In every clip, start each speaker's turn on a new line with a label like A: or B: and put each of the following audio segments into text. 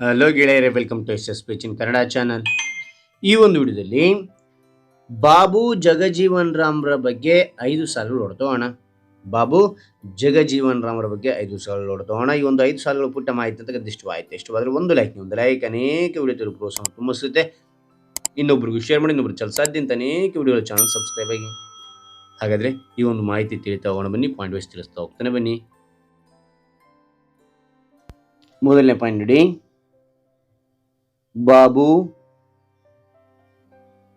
A: Hello ಗೆಳೆಯರೇ welcome to S S in Kannada channel ಈ ಒಂದು ವಿಡಿಯೋದಲ್ಲಿ ಬಾಬು ಜಗಜೀವನ್ ರಾಮ್ರ ಬಗ್ಗೆ ಐದು ಸಾಲುಗಳು ಹೊಡೆದೋಣ ಬಾಬು ಜಗಜೀವನ್ ರಾಮ್ರ ಬಗ್ಗೆ ಐದು ಸಾಲುಗಳು ಹೊಡೆದೋಣ ಈ ಒಂದು ಐದು ಸಾಲುಗಳು ಪುಟ್ಟ ಮಾಹಿತಿ ಅಂತ ಇಷ್ಟವಾಯಿತು ಇಷ್ಟವಾದರೆ ಒಂದು ಲೈಕ್ ಒಂದು ಲೈಕ್ ಅನೇಕ ವಿಡಿಯೋ ಪ್ರೋತ್ಸಾಹ ತುಂಬಿಸುತ್ತೆ. ಇನ್ನೊಬ್ರಿಗೂ ಶೇರ್ ಮಾಡಿ, ಇನ್ನೊಬ್ರು ಚಲ ಸಾಧ್ಯ ಅಂತ ಅನೇಕ ವಿಡಿಯೋಗಳು ಚಾನಲ್ ಸಬ್ಸ್ಕ್ರೈಬ್ ಆಗಿ. ಹಾಗಾದರೆ ಈ ಒಂದು ಮಾಹಿತಿ ತಿಳಿತಾ ಹೋಗೋಣ ಬನ್ನಿ ಪಾಯಿಂಟ್ ವೈಸ್ ತಿಳಿಸ್ತಾ ಹೋಗ್ತಾನೆ ಬನ್ನಿ. ಮೊದಲನೇ ಪಾಯಿಂಟ್ ನೋಡಿ. ಬಾಬು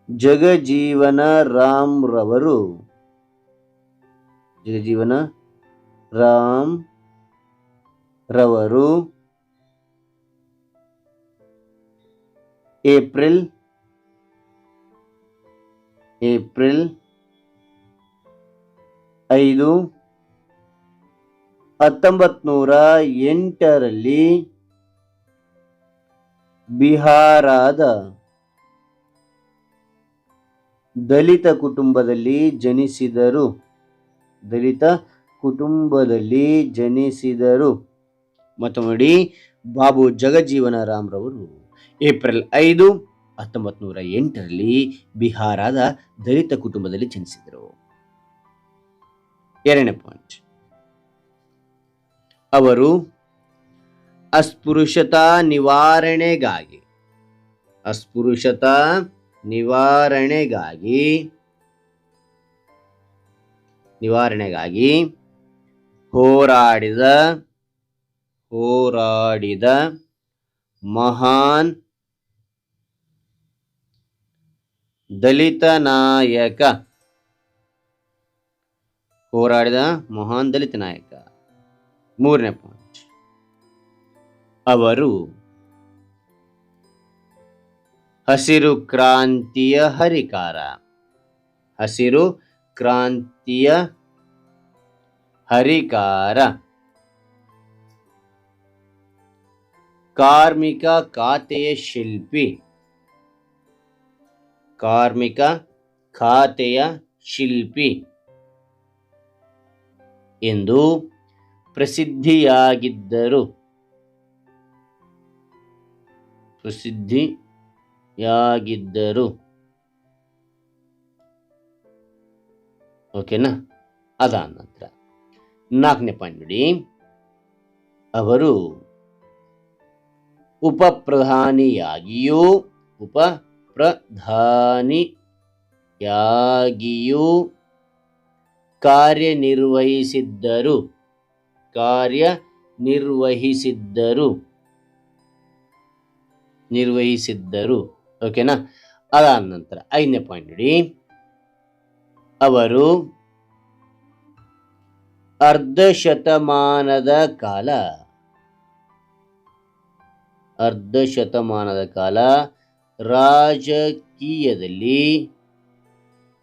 A: ಜಗಜೀವನ ರಾಮ್ ರವರು. ಜಗಜೀವನ ರಾಮ್ ರವರು. ಏಪ್ರಿಲ್ ಏಪ್ರಿಲ್ ಐದು ಹತ್ತೊಂಬತ್ತು ನೂರ ಎಂಟರಲ್ಲಿ ಬಿಹಾರದ ದಲಿತ ಕುಟುಂಬದಲ್ಲಿ ಜನಿಸಿದರು. ದಲಿತ ಕುಟುಂಬದಲ್ಲಿ ಜನಿಸಿದರು. ಮತ್ತು ನೋಡಿ ಬಾಬು ಜಗಜೀವನ ರಾಮ್ರವರು ಏಪ್ರಿಲ್ ಐದು ಹತ್ತೊಂಬತ್ತು ನೂರ ಎಂಟರಲ್ಲಿ ಬಿಹಾರದ ದಲಿತ ಕುಟುಂಬದಲ್ಲಿ ಜನಿಸಿದರು. ಎರಡನೇ ಪಾಯಿಂಟ್ ಅವರು ಅಸ್ಪೃಶ್ಯತಾ ನಿವಾರಣೆಗಾಗಿ. ಅಸ್ಪೃಶ್ಯತಾ ನಿವಾರಣೆಗಾಗಿ. ನಿವಾರಣೆಗಾಗಿ ಹೋರಾಡಿದ ಹೋರಾಡಿದ ಮಹಾನ್ ದಲಿತ ನಾಯಕ. ಹೋರಾಡಿದ ಮಹಾನ್ ದಲಿತ ನಾಯಕ. ಮೂರನೇ ಪಾಯಿಂಟ್ ಅವರು ಹಸಿರು ಕ್ರಾಂತಿಯ ಹರಿಕಾರ. ಹಸಿರು ಕ್ರಾಂತಿಯ ಹರಿಕಾರ. ಕಾರ್ಮಿಕ ಖಾತೆಯ ಶಿಲ್ಪಿ. ಕಾರ್ಮಿಕ ಖಾತೆಯ ಶಿಲ್ಪಿ. ಎಂದು ಪ್ರಸಿದ್ಧಿಯಾಗಿದ್ದರು. ಪ್ರಸಿದ್ಧಿಯಾಗಿದ್ದರು ಓಕೆನಾ ಅದಾದ ನಂತರ ನಾಲ್ಕನೇ ಪಾಯಿಂಟ್ ನೋಡಿ. ಅವರು ಉಪ ಪ್ರಧಾನಿಯಾಗಿಯೂ ಉಪ ಪ್ರಧಾನಿಯಾಗಿಯೂ ಕಾರ್ಯನಿರ್ವಹಿಸಿದ್ದರು. ಕಾರ್ಯನಿರ್ವಹಿಸಿದ್ದರು. ನಿರ್ವಹಿಸಿದ್ದರು. ಓಕೆನಾ ಅದಾದ ನಂತರ ಐದನೇ ಪಾಯಿಂಟ್ ನೋಡಿ. ಅವರು ಅರ್ಧ ಶತಮಾನದ ಕಾಲ, ಅರ್ಧ ಶತಮಾನದ ಕಾಲ ರಾಜಕೀಯದಲ್ಲಿ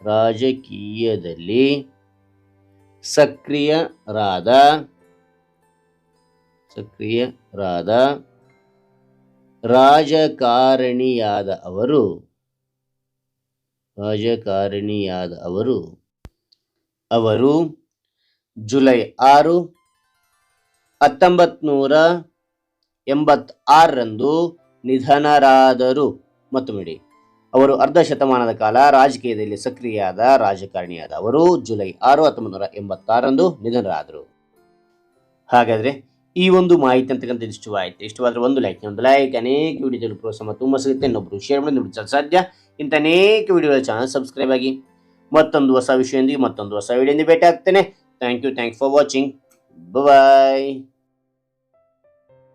A: ರಾಜಕೀಯದಲ್ಲಿ ಸಕ್ರಿಯರಾದ ಸಕ್ರಿಯರಾದ ರಾಜಕಾರಣಿಯಾದ ಅವರು ರಾಜಕಾರಣಿಯಾದ ಅವರು ಅವರು ಜುಲೈ ಆರು, ಹತ್ತೊಂಬತ್ನೂರ ಎಂಬತ್ತಾರರಂದು ನಿಧನರಾದರು. ಮತ್ತು ನೋಡಿ, ಅವರು ಅರ್ಧ ಶತಮಾನದ ಕಾಲ ರಾಜಕೀಯದಲ್ಲಿ ಸಕ್ರಿಯಾದ ರಾಜಕಾರಣಿಯಾದ ಅವರು ಜುಲೈ ಆರು ಹತ್ತೊಂಬತ್ತು ನೂರ ಎಂಬತ್ತಾರರಂದು ನಿಧನರಾದರು. ಹಾಗಾದ್ರೆ ಈ ಒಂದು ಮಾಹಿತಿ ಅಂತಕ್ಕಂಥ ಇಷ್ಟವಾಯಿತು ಇಷ್ಟವಾದ್ರೆ ಒಂದು ಲೈಕ್ ಒಂದು ಲೈಕ್ ಅನೇಕ ವೀಡಿಯೋದಲ್ಲಿ ಪ್ರೋತ್ಸಾಹ ತುಂಬ ಸಿಗುತ್ತೆ. ಇನ್ನೊಬ್ಬರು ಶೇರ್ ಮಾಡಿ ನೋಡಿ ಸಾಧ್ಯ. ಇಂಥ ಅನೇಕ ವಿಡಿಯೋಗಳ ಚಾನಲ್ ಸಬ್ಸ್ಕ್ರೈಬ್ ಆಗಿ ಮತ್ತೊಂದು ಹೊಸ ವಿಷಯದೊಂದಿಗೆ ಮತ್ತೊಂದು ಹೊಸ ವಿಡಿಯೋದಿಂದ ಭೇಟಿ ಆಗ್ತೇನೆ. Thank you thank for watching bye